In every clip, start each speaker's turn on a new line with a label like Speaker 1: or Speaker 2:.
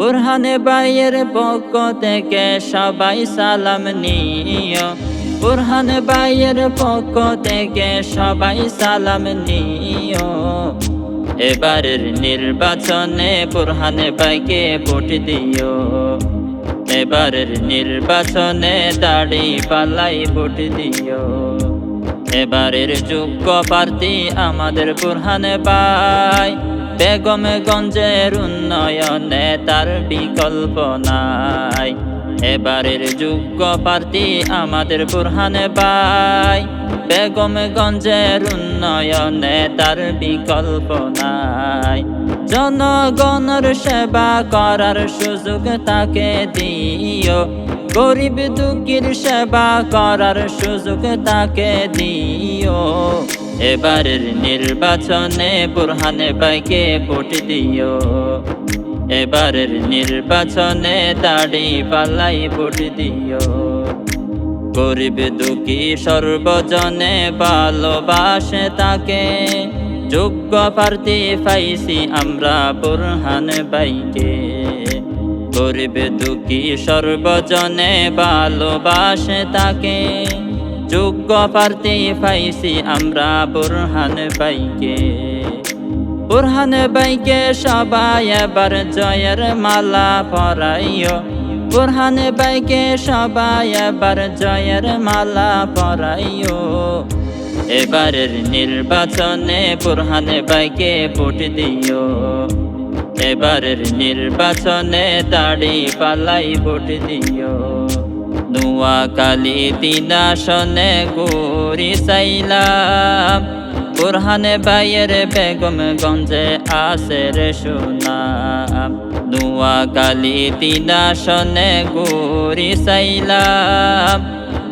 Speaker 1: বুরহানে বাইয়ের পক্ষ থেকে সবাই সালাম নিও। বুরহান বাইয়ের পক্ষ থেকে সবাই সালাম নিও। এবারের নির্বাচনে বুরহান বাইকে ভোট দিও। এবারের নির্বাচনে দাড়ি পালাই ভোট দিও। এবারের যোগ্য প্রার্থী আমাদের বুরহান বাই। বেগমগঞ্জের উন্নয়নে তার বিকল্প নাই। এবারের যোগ্য প্রার্থী আমাদের বুরহান বাই বেগমগঞ্জের উন্নয়নে তার বিকল্প নাই। জনগণের সেবা করার সুযোগ তাকে দিও। গরিব দুঃখীর সেবা করার সুযোগ তাকে দিও। এবারের নির্বাচনে বুরহানে বাইকে ভোট দিও। এবারের নির্বাচনে দাড়ি পালাই ভোট দিও। গরিব দুঃখী সর্বজনে ভালোবাসে তাকে। যোগ্য প্রার্থী পাইছি আমরা বুরহান বাইকে। গরিব দুঃখী সর্বজনে ভালোবাসে তাকে। যোগ্য প্রার্থী পাইছি আমরা বুরহান বাইকে বুরহান বাইকে সবাই এবার জয়ের মালা পরাইও। বুরহান বাইকে সবাই এবার জয়ের মালা পরাইও। এবারের নির্বাচনে বুরহান বাইকে ভোট দিও। এবারের নির্বাচনে দাড়ি পালাই ভোট দিও। নোয়াখালী তিন গরি চাইলাম। বুরহানে বাইয়ের বেগম গঞ্জে আসে রে সুনাম। নোয়াখালী তিন আসনে গরি চাইলাম।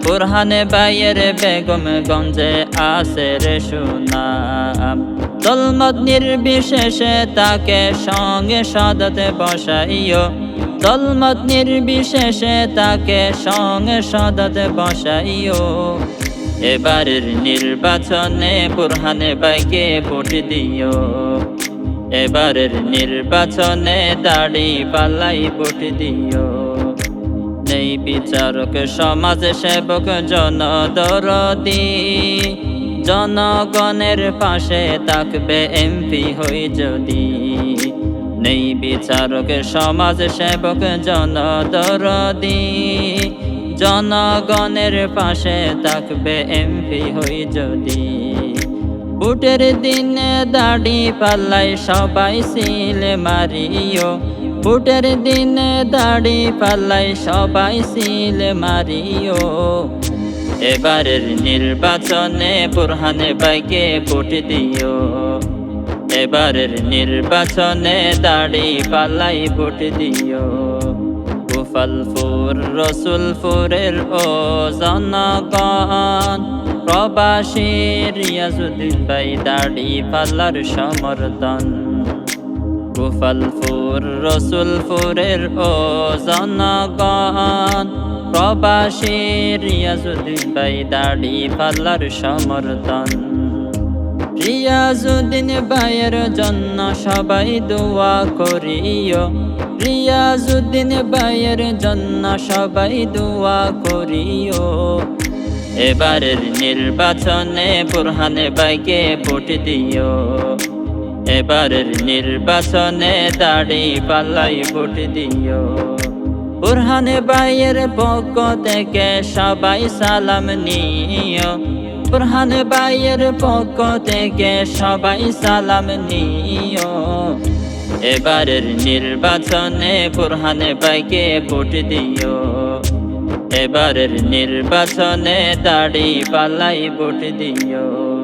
Speaker 1: বুরহানে বাইয়ের বেগম গঞ্জে আসে রে সুনাম। দলমত নির্বিশেষে তাকে সঙ্গে সদতে বসাইও। দলমত নির্বিশেষে তাকে সঙ্গে সদতে বসাইও। এবারের নির্বাচনে বুরহানে বাইকে ভোট দিও। এবারের নির্বাচনে দাড়ি পাল্লাই ভোট দিও। নেই বিচারক, সমাজ সেবক, জনদরদি। জনগণের পাশে থাকবে এমপি হই যদি। নেই বিচারক, সমাজ সেবক, জনদরদি। জনগণের পাশে থাকবে এমপি হই যদি। বুটের দিনে দাড়ি পাল্লাই সবাই সিলে মারিও। বুটের দিনে দাড়ি পাল্লাই সবাই সিলে মারিও। এবারের নির্বাচনে বুরহানে বাইকে ভোট দিও। এবারের নির্বাচনে দাড়ি পাল্লাই ভোট দিও। গোপালপুর রসুলপুরের ও জনগণ, প্রবাসী রিয়াজুদ্দিন ভাই দাড়ি পাল্লার সমর্থন। গোপালপুর রসুলপুরের ও জনগণ, প্রবাসী রিয়াজুদ্দিন ভাই দাড়ি পাল্লার সমর্থন। রিয়াজুদ্দিন ভাইয়ের জন্য সবাই দোয়া করিও। রিয়াজুদ্দিন ভাইয়ের জন্য সবাই দোয়া করিও। এবারের নির্বাচনে বুরহানে বাইকে ভোট দিও। এবারের নির্বাচনে দাড়ি পাল্লাই ভোট দিও। বুরহানে বাইয়ের পক্ষ থেকে সবাই সালাম নিও। বুরহান বাইয়ের পক্ষ থেকে সবাই সালাম নিও। এবারের নির্বাচনে প্রহান বাইকে ভোট দিও। এবারের নির্বাচনে দাড়ি পালাই ভোট দিও।